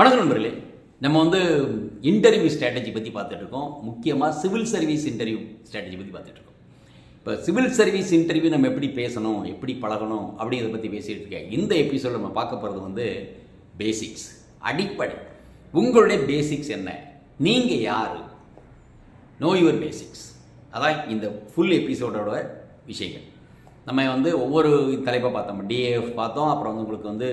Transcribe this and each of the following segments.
வணக்கம் நண்பர்களே. நம்ம வந்து இன்டர்வியூ ஸ்ட்ராட்டஜி பற்றி பார்த்துட்டு இருக்கோம். முக்கியமாக சிவில் சர்வீஸ் இன்டர்வியூ ஸ்ட்ராட்டஜி பற்றி பார்த்துட்டு இருக்கோம். இப்போ சிவில் சர்வீஸ் இன்டர்வியூ நம்ம எப்படி பேசணும் எப்படி பழகணும் அப்படிங்கிறத பற்றி பேசிகிட்டு இருக்கேன். இந்த எபிசோட நம்ம பார்க்க போகிறது வந்து பேசிக்ஸ் அடிப்படை. உங்களுடைய பேசிக்ஸ் என்ன? நீங்கள் யார்? நோ யுவர் பேசிக்ஸ் அதான் இந்த ஃபுல் எபிசோடோட விஷயங்கள். நம்ம வந்து ஒவ்வொரு தலைப்பை பார்த்தோம். டிஏஎஃப் பார்த்தோம். அப்புறம் வந்து உங்களுக்கு வந்து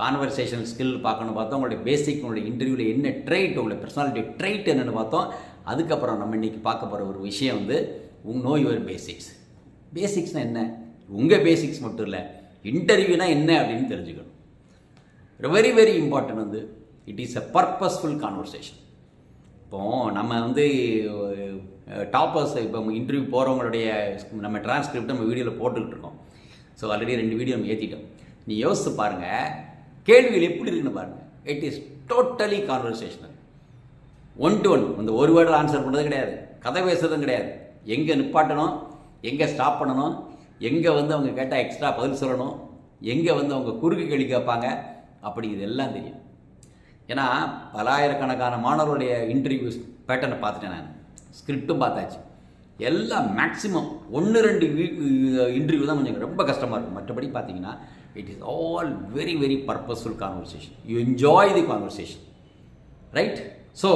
கான்வர்சேஷன் ஸ்கில் பார்க்கணும் பார்த்தோம். உங்களுடைய பேசிக் உங்களுடைய இன்டர்வியூவில் என்ன ட்ரைட் உங்களுடைய பர்சனாலிட்டி ட்ரைட் என்னென்னு பார்த்தோம். அதுக்கப்புறம் நம்ம இன்றைக்கி பார்க்க போகிற ஒரு விஷயம் வந்து உங் நோ யுவர் பேசிக்ஸ் பேசிக்ஸ்னால் என்ன? உங்கள் பேசிக்ஸ் மட்டும் இல்லை இன்டர்வியூனால் என்ன அப்படின்னு தெரிஞ்சுக்கணும். வெரி வெரி இம்பார்ட்டன்ட் வந்து it is a purposeful conversation இப்போ நம்ம வந்து டாப்பர்ஸ் இப்போ இன்டர்வியூ போகிறவங்களுடைய நம்ம டிரான்ஸ்கிரிப்ட் நம்ம வீடியோவில் போட்டுக்கிட்டு இருக்கோம். ஸோ ஆல்ரெடி ரெண்டு வீடியோ நம்ம ஏற்றிட்டோம் நீ யோசித்து பாருங்கள் கேள்விகள் எப்படி இருக்குன்னு பாருங்கள் it is totally conversational one to one இந்த ஒரு வேர்டில் ஆன்சர் பண்ணுறது கிடையாது. கதை பேசுறதும் கிடையாது. எங்கே நிப்பாட்டணும்? எங்கே ஸ்டாப் பண்ணணும்? எங்கே வந்து அவங்க கேட்டால் எக்ஸ்ட்ரா பதில் சொல்லணும்? எங்கே வந்து அவங்க குறுக்கு கேள்வி கேட்பாங்க? அப்படி இதெல்லாம் தெரியும். ஏன்னா பலாயிரக்கணக்கான மாணவர்களுடைய இன்டர்வியூஸ் பேட்டர்னை பார்த்துட்டேன் நான். ஸ்கிரிப்டும் பார்த்தாச்சு. எல்லாம் மேக்ஸிமம் ஒன்று ரெண்டு இன்டர்வியூ தான் கொஞ்சம் ரொம்ப கஷ்டமாக இருக்கும். மற்றபடி பார்த்தீங்கன்னா it is all very very purposeful conversation you enjoy the conversation right so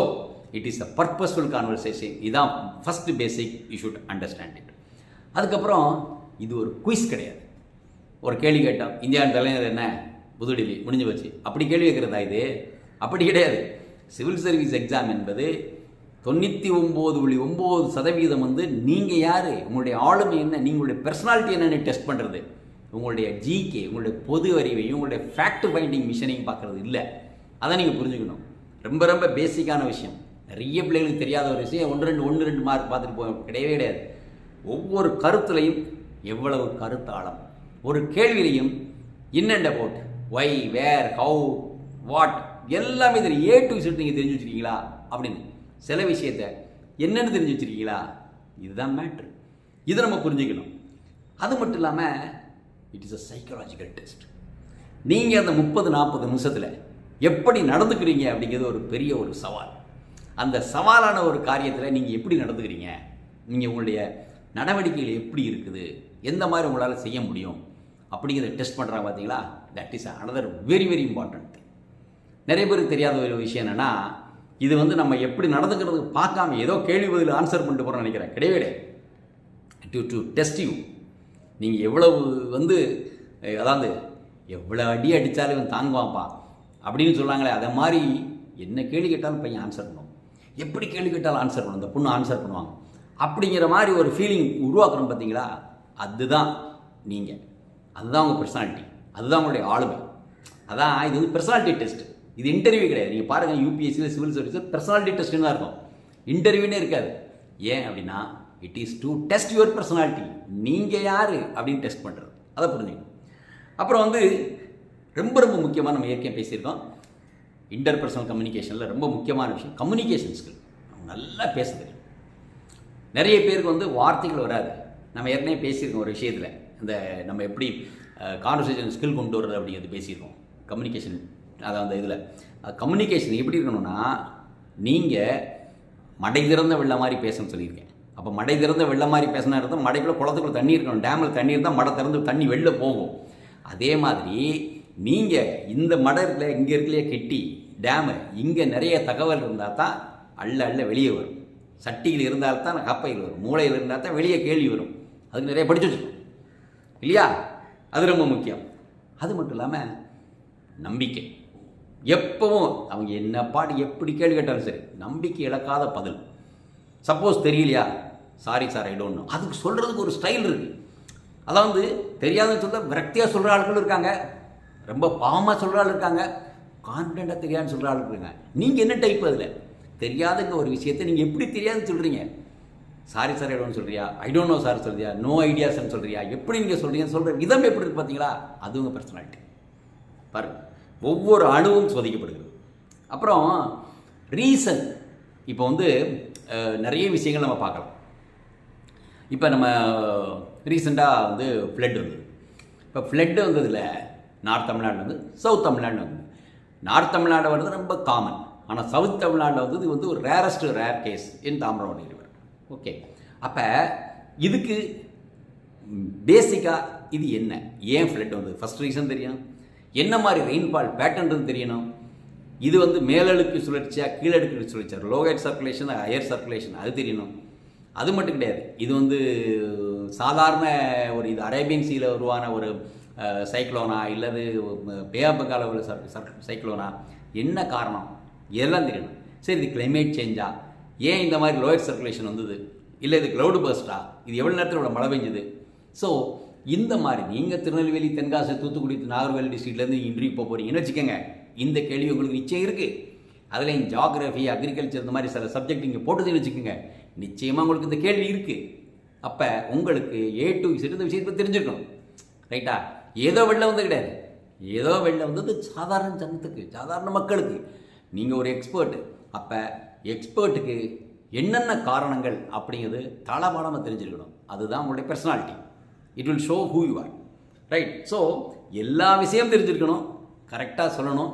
it is a purposeful conversation இதுதான் first basic you should understand it அதுக்கப்புறம் இது ஒரு குயிஸ் கிடையாது. ஒரு கேள்வி கேட்டோம். இந்தியாவின் தலைநகர் என்ன? புதுடில்லி. முடிஞ்சு போச்சு. அப்படி கேள்வி கேட்குறதா இது? அப்படி கிடையாது. சிவில் சர்வீஸ் எக்ஸாம் என்பது தொண்ணூற்றி ஒம்பது புள்ளி ஒம்பது சதவீதம் வந்து நீங்கள் யார்? உங்களுடைய ஆளுமை என்ன? நீங்களுடைய பர்சனாலிட்டி என்னென்னு டெஸ்ட் பண்ணுறது உங்களுடைய ஜிகே உங்களுடைய பொது அறிவையும் உங்களுடைய ஃபேக்ட் ஃபைண்டிங் மிஷனையும் பார்க்குறது இல்லை. அதை நீங்கள் புரிஞ்சுக்கணும். ரொம்ப ரொம்ப பேசிக்கான விஷயம். நிறைய பிள்ளைகளுக்கு தெரியாத ஒரு விஷயம். ஒன்று ரெண்டு ஒன்று ரெண்டு மார்க் பார்த்துட்டு போ கிடையவே கிடையாது. ஒவ்வொரு கருத்துலையும் எவ்வளவு கருத்தாளம் ஒரு கேள்வியிலையும் இன்னெண்ட போட்டு ஒய் வேர் ஹவு வாட் எல்லாமே தெரியும் ஏ டு செட் நீங்கள் தெரிஞ்சு வச்சுருக்கீங்களா? அப்படின்னு. சில விஷயத்த என்னென்னு தெரிஞ்சு வச்சுருக்கீங்களா? இதுதான் மேட்ரு இதை நம்ம புரிஞ்சுக்கணும். அது மட்டும் இல்லாமல் it is a psychological test நீங்கள் அந்த முப்பது நாற்பது நிமிஷத்தில் எப்படி நடந்துக்கிறீங்க அப்படிங்கிறது ஒரு பெரிய ஒரு சவால். அந்த சவாலான ஒரு காரியத்தில் நீங்கள் எப்படி நடந்துக்கிறீங்க? நீங்கள் உங்களுடைய நடவடிக்கைகள் எப்படி இருக்குது? எந்த மாதிரி உங்களால் செய்ய முடியும்? அப்படிங்கிறத டெஸ்ட் பண்ணுறாங்க பார்த்தீங்களா that is another very very important நிறைய பேருக்கு தெரியாத ஒரு விஷயம் என்னென்னா இது வந்து நம்ம எப்படி நடந்துக்கிறது பார்க்காம ஏதோ கேள்வி பதில் ஆன்சர் பண்ணிட்டு போகிறோம் நினைக்கிறேன். கிடையவே கிடையாது. டு டு டெஸ்ட் யூ நீங்கள் எவ்வளவு வந்து அதாவது எவ்வளோ அடி அடித்தாலும் இவன் தாங்குவான்ப்பா அப்படின்னு சொல்லுவாங்களே அதை மாதிரி என்ன கேள்வி கேட்டாலும் பையன் ஆன்சர் பண்ணுவோம் எப்படி கேள்வி கேட்டாலும் ஆன்சர் பண்ணும் இந்த பொண்ணு ஆன்சர் பண்ணுவாங்க. அப்படிங்கிற மாதிரி ஒரு ஃபீலிங் உருவாக்குறோம் பார்த்தீங்களா? அதுதான் நீங்கள் அதுதான் உங்கள் பர்சனாலிட்டி அதுதான் உங்களுடைய ஆளுமை. அதான் இது வந்து பர்சனாலிட்டி டெஸ்ட்டு இது இன்டர்வியூ கிடையாது. நீங்கள் பாருங்கள் யூபிஎஸ்சியில் சிவில் சர்வீஸில் பர்சனாலிட்டி டெஸ்ட்டுன்னு தான் இருக்கும். இன்டர்வியூனே இருக்காது. ஏன் அப்படின்னா it is to test your personality நீங்கள் யார் அப்படின்னு டெஸ்ட் பண்ணுறது அதை புரிஞ்சுக்கணும். அப்புறம் வந்து ரொம்ப ரொம்ப முக்கியமாக நம்ம ஏற்கனவே பேசியிருக்கோம். இன்டர் பர்சனல் கம்யூனிகேஷனில் ரொம்ப முக்கியமான விஷயம் கம்யூனிகேஷன் ஸ்கில் நல்லா பேச தெரியும் நிறைய பேருக்கு வந்து வார்த்தைகள் வராது. நம்ம ஏற்கனவே பேசியிருக்கோம் ஒரு விஷயத்தில். இந்த நம்ம எப்படி கான்வர்சேஷன் ஸ்கில் கொண்டு வர்றது அப்படிங்கிறது பேசியிருக்கோம். கம்யூனிகேஷன் அதான் அந்த இதில். கம்யூனிகேஷன் எப்படி இருக்கணும்னா நீங்கள் மடை திறந்த வெள்ள மாதிரி பேசணும்னு சொல்லியிருக்கேன். அப்போ மடை திறந்த வெள்ள மாதிரி பேசினா இருந்தால் மடைக்குள்ளே குளத்துக்குள்ள தண்ணி இருக்கணும். டேமில் தண்ணி இருந்தால் மடை திறந்து தண்ணி வெளில போகும். அதே மாதிரி நீங்கள் இந்த மடை இருக்கல இங்கே இருக்கலையே கெட்டி டேமு இங்கே நிறைய தகவல் இருந்தால் தான் அள்ள அள்ள வெளியே வரும். சட்டியில் இருந்தால் தான் கப்பையில் வரும். மூளையில் இருந்தால் தான் வெளியே கேள்வி வரும். அதுக்கு நிறைய படிச்சு வச்சுக்கணும் இல்லையா? அது ரொம்ப முக்கியம். அது மட்டும் இல்லாமல் நம்பிக்கை. எப்பவும் அவங்க என்ன பாடு எப்படி கேள்வி கேட்டாலும் சரி நம்பிக்கை இழக்காத பதில். சப்போஸ் தெரியலையா? Sorry sir I don't know அதுக்கு சொல்கிறதுக்கு ஒரு ஸ்டைல் இருக்குது அதாவது தெரியாதுன்னு சொல்ல விரக்தியாக சொல்கிற ஆட்கள் இருக்காங்க. ரொம்ப பாவமாக சொல்கிற ஆள் இருக்காங்க. கான்ஃபிடெண்ட்டாக தெரியாதுன்னு சொல்கிற ஆள் இருக்காங்க. நீங்கள் என்ன டைப் அதில்? தெரியாதுங்க ஒரு விஷயத்தை நீங்கள் எப்படி தெரியாதுன்னு சொல்கிறீங்க சாரி சார் ஐடோன்னு சொல்கிறியா ஐ டோன்ட் நோ சார் சொல்கிறியா நோ ஐடியாஸ்ன்னு சொல்கிறியா எப்படி நீங்கள் சொல்கிறீங்கன்னு சொல்கிற விதம் எப்படி இருக்கு பார்த்தீங்களா அதுவும் உங்கள் பர்சனாலிட்டி பாருங்க. ஒவ்வொரு அணுவும் சோதிக்கப்படுகிறது. அப்புறம் ரீசன் இப்போ வந்து நிறைய விஷயங்கள் நம்ம பார்க்கலாம். இப்போ நம்ம ரீசெண்டாக வந்து ஃப்ளட் வந்தது. இப்போ ஃப்ளட்டு வந்ததில் நார்த் தமிழ்நாடு வந்து சவுத் தமிழ்நாடு வந்து நார்த் தமிழ்நாடு வர்றது ரொம்ப காமன் ஆனால் சவுத் தமிழ்நாட்டில் வந்து இது வந்து ஒரு ரேரஸ்ட் ரேர் கேஸ் என் தாமிரபரணி ரிவர் ஓகே அப்போ இதுக்கு பேசிக்காக இது என்ன? ஏன் ஃப்ளட் வந்து ஃபஸ்ட் ரீசன் தெரியும்? என்ன மாதிரி ரெயின்ஃபால் பேட்டர்ன் தெரியணும்? இது வந்து மேலடுக்கு சுழற்சியா கீழடுக்கு low locate circulation higher circulation அது தெரியணும். அது மட்டும் கிடையாது. இது வந்து சாதாரண ஒரு இது அரேபியன் சீல உருவான ஒரு சைக்ளோனா இல்லது பே ஆஃப் பெங்கால உள்ள சைக்ளோனா என்ன காரணம்? இதெல்லாம் தெரியணும். சரி இது கிளைமேட் சேஞ்சா ஏன் இந்த மாதிரி லோயர் சர்க்குலேஷன் வந்தது? இல்லை இது க்ளவுடு பர்ஸ்டா இது எவ்வளோ நேரத்தில் இவ்வளோ மழை பெஞ்சுது? ஸோ இந்த மாதிரி நீங்கள் திருநெல்வேலி தென்காசி தூத்துக்குடி நாகர்வேலி டிஸ்ட்ரிக்ட்லேருந்து இன்டர்வியூ போக போகிறீங்கன்னு வச்சுக்கோங்க. இந்த கேள்வி உங்களுக்கு நிச்சயம் இருக்குது அதில் ஜாகிரஃபி அக்ரிகல்ச்சர் இந்த மாதிரி சில சப்ஜெக்ட் நீங்கள் போட்டதுன்னு வச்சுக்கோங்க. நிச்சயமாக உங்களுக்கு இந்த கேள்வி இருக்குது அப்போ உங்களுக்கு ஏ டு இசட் இந்த விஷயத்தை தெரிஞ்சுக்கணும் ரைட்டா ஏதோ வெளில வந்து கிடையாது ஏதோ வெளில வந்தது சாதாரண ஜனத்துக்கு சாதாரண மக்களுக்கு. நீங்கள் ஒரு எக்ஸ்பர்ட்டு அப்போ எக்ஸ்பர்ட்டுக்கு என்னென்ன காரணங்கள் அப்படிங்கிறது தளபாடமாக தெரிஞ்சிருக்கணும். அதுதான் உங்களுடைய personality it will show who you are right so எல்லா விஷயம் தெரிஞ்சிருக்கணும். கரெக்டாக சொல்லணும்.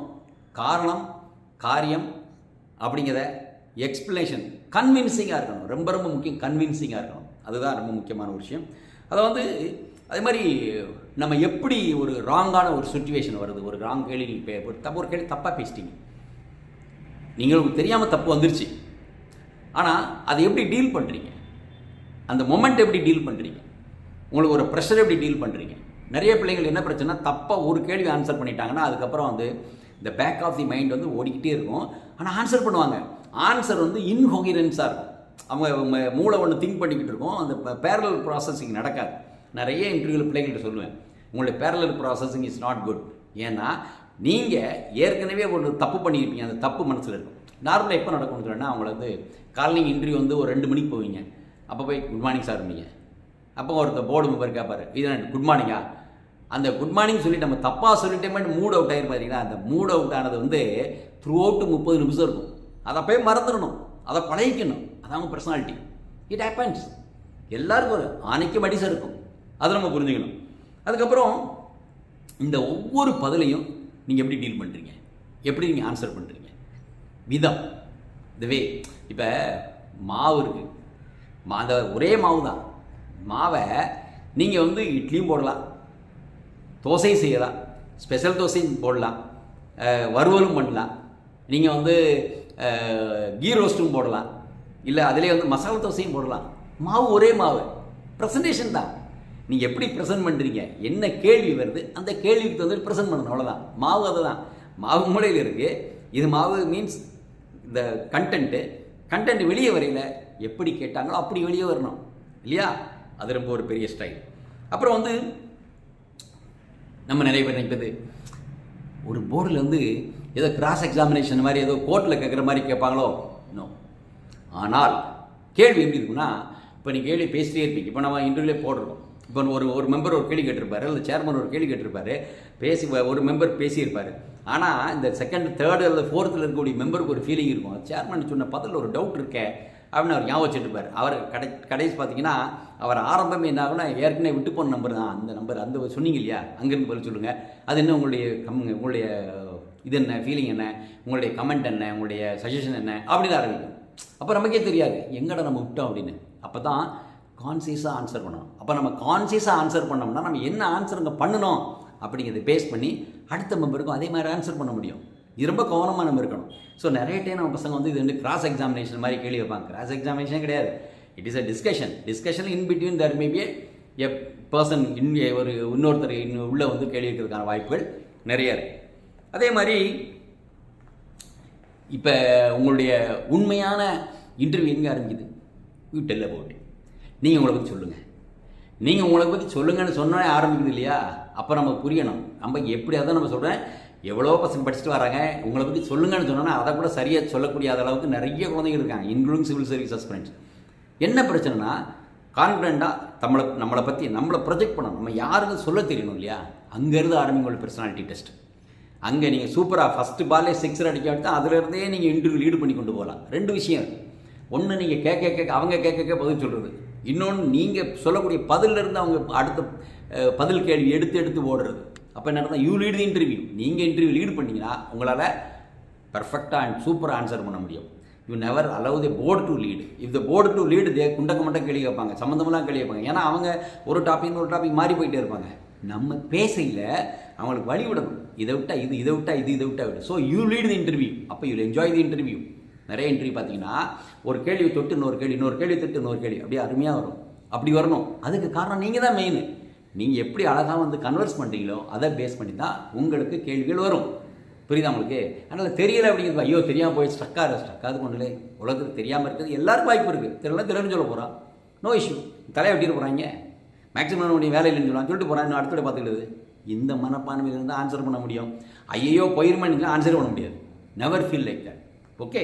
காரணம் காரியம் அப்படிங்கிறத எக்ஸ்பிளனேஷன் கன்வின்சிங்காக இருக்கணும். ரொம்ப ரொம்ப முக்கியம். கன்வின்சிங்காக இருக்கணும். அதுதான் ரொம்ப முக்கியமான ஒரு விஷயம். அதை வந்து அதே மாதிரி நம்ம எப்படி ஒரு ராங்கான ஒரு சுச்சுவேஷன் வருது? ஒரு ராங் கேள்வி நீங்கள் ஒரு தப்பு ஒரு கேள்வி தப்பாக பேசிட்டீங்க. நீங்களுக்கு தெரியாமல் தப்பு வந்துருச்சு. ஆனால் அதை எப்படி டீல் பண்ணுறீங்க அந்த மொமெண்ட் எப்படி டீல் பண்ணுறீங்க உங்களுக்கு ஒரு ப்ரெஷர் எப்படி டீல் பண்ணுறீங்க நிறைய பிள்ளைகள் என்ன பிரச்சனை தப்பாக ஒரு கேள்வி ஆன்சர் பண்ணிட்டாங்கன்னா அதுக்கப்புறம் வந்து இந்த பேக் ஆஃப் தி மைண்ட் வந்து ஓடிக்கிட்டே இருக்கும். ஆனால் ஆன்சர் பண்ணுவாங்க. ஆன்சர் வந்து இன்ஹொகிரன்ஸாக இருக்கும். அவங்க அவங்க மூளை ஒன்று திங்க் பண்ணிக்கிட்டு இருக்கோம். அந்த பேரலல் ப்ராசஸிங் நடக்காது. நிறைய இன்டர்வியூவில் பிள்ளைங்கள்ட்ட சொல்லுவேன். உங்களுடைய parallel processing is not good ஏன்னா நீங்கள் ஏற்கனவே ஒரு தப்பு பண்ணியிருப்பீங்க. அந்த தப்பு மனசில் இருக்கும். நார்மலாக எப்போ நடக்கும்னு சொன்னால் அவங்கள வந்து காலையில் இன்டர்வியூ வந்து ஒரு ரெண்டு மணிக்கு போவீங்க. அப்போ போய் குட் மார்னிங் சார் இருப்பீங்க. அப்போ ஒருத்தர் போர்டு மெம்பர் கேட்பாரு இது குட் மார்னிங்கா அந்த குட் மார்னிங் சொல்லி நம்ம தப்பாக சொல்லிட்டே மூட் அவுட் ஆயிரும் பார்த்தீங்கன்னா அந்த மூட் அவுட் ஆனது வந்து த்ரூ அவுட் முப்பது நிமிஷம் இருக்கும். அதை போய் மறந்துடணும். அதை பழகிக்கணும். அதான் அவங்க பர்சனாலிட்டி இட் ஹேப்பன்ஸ் எல்லாருக்கும் ஒரு ஆணைக்கு மடிசம் இருக்கும். அதை நம்ம புரிஞ்சுக்கணும். அதுக்கப்புறம் இந்த ஒவ்வொரு பதிலையும் நீங்கள் எப்படி டீல் பண்ணுறீங்க எப்படி நீங்கள் ஆன்சர் பண்ணுறீங்க விதம். இந்த வே இப்போ மாவு இருக்குது மா அந்த ஒரே மாவு தான் மாவை நீங்கள் வந்து இட்லியும் போடலாம். தோசையும் செய்யலாம். ஸ்பெஷல் தோசையும் போடலாம். வறுவலும் பண்ணலாம். நீங்கள் வந்து கீ ரோஸ்ட்டும் போடலாம். இல்லை அதிலே வந்து மசாலா தோசையும் போடலாம். மாவு ஒரே மாவு. ப்ரெசன்டேஷன் தான். நீங்கள் எப்படி ப்ரெசென்ட் பண்ணுறீங்க என்ன கேள்வி வருது? அந்த கேள்விக்கு தகுந்த ப்ரெசென்ட் பண்ணணும். அவ்வளோதான் மாவு அதுதான். மாவு மூலையில் இருக்குது இது மாவு மீன்ஸ் இந்த கண்டென்ட்டு கண்டென்ட் வெளியே வரையில எப்படி கேட்டாங்களோ அப்படி வெளியே வரணும். இல்லையா? அது ரொம்ப ஒரு பெரிய ஸ்டைல் அப்புறம் வந்து நம்ம நிறைய பேர் நினைப்பது ஒரு போர்டில் வந்து ஏதோ கிராஸ் எக்ஸாமினேஷன் மாதிரி ஏதோ கோர்ட்டில் கேட்குற மாதிரி கேட்பாங்களோ? இன்னும் ஆனால் கேள்வி எப்படி இருக்குன்னா இப்போ நீ கேள்வி பேசிட்டே இருப்பீங்க. இப்போ நம்ம இன்டர்வியூலே போடுறோம் இப்போ ஒரு ஒரு மெம்பர் ஒரு கேள்வி கேட்டிருப்பாரு இல்லை சேர்மன் ஒரு கேள்வி கேட்டிருப்பாரு பேசி ஒரு மெம்பர் பேசியிருப்பாரு. ஆனால் இந்த செகண்ட் தேர்டு அல்லது ஃபோர்த்தில் இருக்கக்கூடிய மெம்பருக்கு ஒரு ஃபீலிங் இருக்கும். சேர்மன் சொன்ன பதில் ஒரு டவுட் இருக்கே. அப்படின்னு அவர் ஞாபகம் வச்சுட்டுருப்பார் அவர் கடை கடைசி பார்த்தீங்கன்னா அவர் ஆரம்பமே என்ன ஆகுனா ஏற்கனவே விட்டு போன நம்பர் தான். அந்த நம்பர் அந்த சொன்னீங்க இல்லையா? அங்கேருந்து பதில் சொல்லுங்கள் அது என்ன உங்களுடைய கம் உங்களுடைய இது என்ன ஃபீலிங் என்ன? உங்களுடைய கமெண்ட் என்ன? உங்களுடைய சஜஷன் என்ன? அப்படின்னு ஆரம்பிக்கும். அப்போ நமக்கே தெரியாது. எங்கடா நம்ம விட்டோம் அப்படின்னு. அப்போ தான் கான்சியஸாக ஆன்சர் பண்ணணும். அப்போ நம்ம கான்சியஸாக ஆன்சர் பண்ணோம்னா நம்ம என்ன ஆன்சர் அங்கே பண்ணணும் அப்படிங்கிறத பேஸ் பண்ணி அடுத்த மெம்பருக்கும் அதே மாதிரி ஆன்சர் பண்ண முடியும். ரொம்ப கவனமாக நம்ம இருக்கணும். ஸோ நிறைய டைம் நம்ம பசங்க வந்து இது வந்து கிராஸ் எக்ஸாமினேஷன் மாதிரி கேள்வி வைப்பாங்க. கிராஸ் எக்ஸாமினேஷன் கிடையாது. It is a discussion discussion in between the maybe a person in ஒரு இன்னொருத்தர் இன்னும் உள்ளே வந்து கேள்வி கேட்கறதுக்கான வாய்ப்புகள் நிறைய இருக்குது அதே மாதிரி இப்போ உங்களுடைய உண்மையான இன்டர்வியூ எங்கே ஆரம்பிக்குது? யூ டெல் அபவுட் நீங்கள் உங்களை பற்றி சொல்லுங்கள் நீங்கள் உங்களை பற்றி சொல்லுங்கன்னு சொன்னே ஆரம்பிக்குது இல்லையா? அப்போ நம்ம புரியணும். நம்ம எப்படி அதான் நம்ம சொல்கிறேன் எவ்வளோ பசங்க படிச்சுட்டு வராங்க. உங்களை பற்றி சொல்லுங்கன்னு சொன்னோன்னா அதை கூட சரியாக சொல்லக்கூடிய அளவுக்கு நிறைய குழந்தைங்க இருக்காங்க இன்க்ளூடிங் சிவில் சர்வீஸ் அஸ்பிரண்ட்ஸ் என்ன பிரச்சனைனா கான்ஃபிடெண்ட்டாக நம்மளை நம்மளை பற்றி நம்மளை ப்ரொஜெக்ட் பண்ணணும். நம்ம யாருக்கும் சொல்ல தெரியணும் இல்லையா? அங்கேருந்து ஆரம்பிங்க பர்சனாலிட்டி டெஸ்ட் அங்கே நீங்கள் சூப்பராக ஃபஸ்ட்டு பாலே சிக்ஸர் அடிக்க விட்டா அதுலேருந்தே நீங்கள் இன்டர்வியூ லீடு பண்ணி கொண்டு போகலாம். ரெண்டு விஷயம் ஒன்று நீங்கள் கேட்க கேட்க அவங்க கேட்க கேட்க பதில் சொல்கிறது இன்னொன்று நீங்கள் சொல்லக்கூடிய பதிலிருந்து இருந்து அவங்க அடுத்த பதில் கேள்வி எடுத்து எடுத்து ஓடுறது. அப்போ என்ன யூ லீட் தி இன்டர்வியூ நீங்கள் இன்டர்வியூ லீட் பண்ணீங்கன்னா உங்களால் பர்ஃபெக்டாக அண்ட் சூப்பராக ஆன்சர் பண்ண முடியும். You never allow the board to lead if the board to lead they குண்டக்க மட்டும் கேள்வி கேட்பாங்க. சம்மந்தமெல்லாம் கேள்வி கேட்பாங்க. ஏன்னா அவங்க ஒரு டாபிக் ஒரு டாபிக் மாறி போயிட்டே இருப்பாங்க. நம்ம பேசையில் அவங்களுக்கு வழி விடணும். இதை விட்டா இது இதை விட்டா இது இதை விட்டா விடு. So you lead the interview அப்போ யூ என்ஜாய் தி இன்டர்வியூ நிறைய இன்டர்வியூ பார்த்தீங்கன்னா ஒரு கேள்வி தொட்டு இன்னொரு கேள்வி இன்னொரு கேள்வி தொட்டு இன்னொரு கேள்வி. அப்படியே அருமையாக வரும். அப்படி வரணும். அதுக்கு காரணம் நீங்கள் தான் மெயின் நீங்கள் எப்படி அழகாக வந்து கன்வர்ஸ் பண்ணுறீங்களோ அதை பேஸ் பண்ணி தான் உங்களுக்கு கேள்விகள் வரும். புரியுதா உங்களுக்கு? அதனால் தெரியல அப்படிங்கிறது ஐயோ தெரியாமல் போய் ஸ்ட்ரக்காக ஸ்ட்ரக்காது கொண்டுலே உலகத்துக்கு தெரியாமல் இருக்கிறது எல்லாருக்கும் வாய்ப்பு இருக்குது தெரியல தெரியும் சொல்ல போகிறான் நோ இஷ்யூ தலையை எப்படி போகிறாங்க மேக்ஸிமம் உடைய வேலை இல்லைன்னு சொல்லுவாங்க சொல்லிட்டு போகிறான் இன்னும் அடுத்த பார்த்துக்கிடுது இந்த மனப்பான்மையில் இருந்து ஆன்சர் பண்ண முடியும். ஐயோ போயிருமான்னு ஆன்சர் பண்ண முடியாது. Never feel like that okay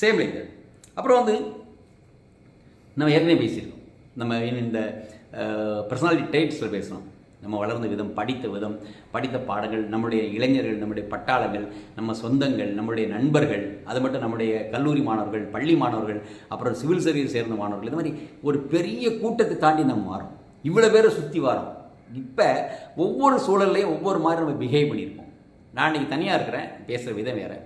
same like that அப்புறம் வந்து நம்ம ஏற்கனவே பேசியிருக்கோம். நம்ம இந்த பர்சனாலிட்டி டைப்ஸில் பேசணும் நம்ம வளர்ந்த விதம் படித்த விதம் படித்த பாடங்கள் நம்முடைய இளைஞர்கள் நம்முடைய பட்டாளங்கள் நம்ம சொந்தங்கள் நம்முடைய நண்பர்கள் அது மட்டும் நம்முடைய கல்லூரி மாணவர்கள் பள்ளி மாணவர்கள் அப்புறம் சிவில் சர்வீஸ் சேர்ந்த மாணவர்கள் இந்த மாதிரி ஒரு பெரிய கூட்டத்தை தாண்டி நம்ம மாறும். இவ்வளோ பேரை சுற்றி வரோம். இப்போ ஒவ்வொரு சூழல்லையும் ஒவ்வொரு மாதிரி நம்ம பிஹேவ் பண்ணியிருப்போம். நான் இன்றைக்கி தனியாக இருக்கிறேன் பேசுகிற விதம் வேறு.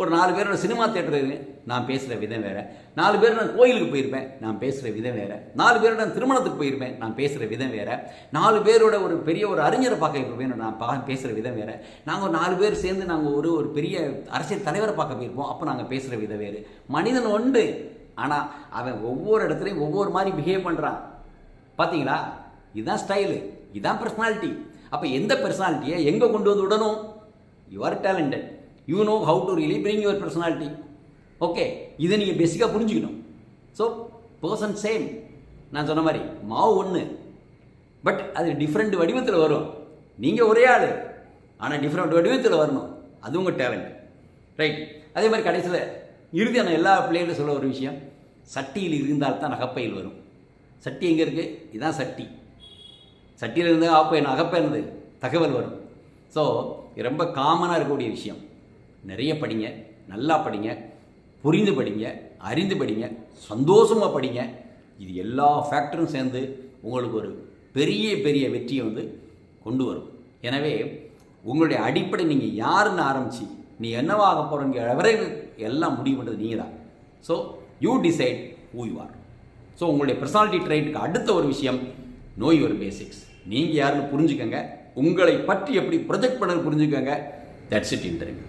ஒரு நாலு பேரோட சினிமா தேட்டர் நான் பேசுகிற விதம் வேறு. நாலு பேர் நான் கோயிலுக்கு போயிருப்பேன். நான் பேசுகிற விதம் வேறு. நாலு பேரோட திருமணத்துக்கு போயிருப்பேன். நான் பேசுகிற விதம் வேறு. நாலு பேரோட ஒரு பெரிய ஒரு அறிஞரை பார்க்க போயிருப்பேன் நான் பா பேசுகிற விதம் வேறு. நாங்கள் ஒரு நாலு பேர் சேர்ந்து நாங்கள் ஒரு ஒரு பெரிய அரசியல் தலைவரை பார்க்க போயிருப்போம். அப்போ நாங்கள் பேசுகிற விதம் வேறு. மனிதன் உண்டு. ஆனால் அவன் ஒவ்வொரு இடத்துலையும் ஒவ்வொரு மாதிரி பிஹேவ் பண்ணுறான் பார்த்தீங்களா இதுதான் ஸ்டைலு இதுதான் பர்சனாலிட்டி அப்போ எந்த பர்சனாலிட்டியை எங்கே கொண்டு வந்து விடணும்? You are talented you know how to really bring your personality okay இதை நீங்கள் பேசிக்காக புரிஞ்சுக்கணும். ஸோ பர்சன் சேம் நான் சொன்ன மாதிரி மாவு ஒன்று பட் அது டிஃப்ரெண்ட் வடிவத்தில் வரும். நீங்கள் ஒரே ஆள். ஆனால் டிஃப்ரெண்ட் வடிவத்தில் வரணும். அது உங்கள் டேலண்ட் ரைட் அதே மாதிரி கடைசியில் இறுதியாக நான் எல்லா பிள்ளைகளும் சொல்ல ஒரு விஷயம். சட்டியில் இருந்தால்தான் நகப்பையில் வரும். சட்டி எங்கே இருக்குது இதுதான் சட்டி. சட்டியில் இருந்தால் ஆப்பை நகப்பை இருந்தது தகவல் வரும். ஸோ ரொம்ப காமனாக இருக்கக்கூடிய விஷயம். நிறைய படிங்க நல்லா படிங்க புரிந்து படிங்க அறிந்து படிங்க சந்தோஷமாக படிங்க. இது எல்லா ஃபேக்டரும் சேர்ந்து உங்களுக்கு ஒரு பெரிய பெரிய வெற்றியை வந்து கொண்டு வரும். எனவே உங்களுடைய அடிப்படை நீங்கள் யாருன்னு ஆரம்பித்து நீ என்னவாக போகிறீங்க வரை எல்லாம் முடிவு பண்ணுறது நீங்கள் தான் so you decide who you are so உங்களுடைய பர்சனாலிட்டி ட்ரைட்டுக்கு அடுத்த ஒரு விஷயம் நோ யுவர் பேசிக்ஸ் நீங்கள் யாருன்னு புரிஞ்சுக்கோங்க. உங்களை பற்றி எப்படி ப்ரொஜெக்ட் பண்ண புரிஞ்சுக்கோங்க. That's it interview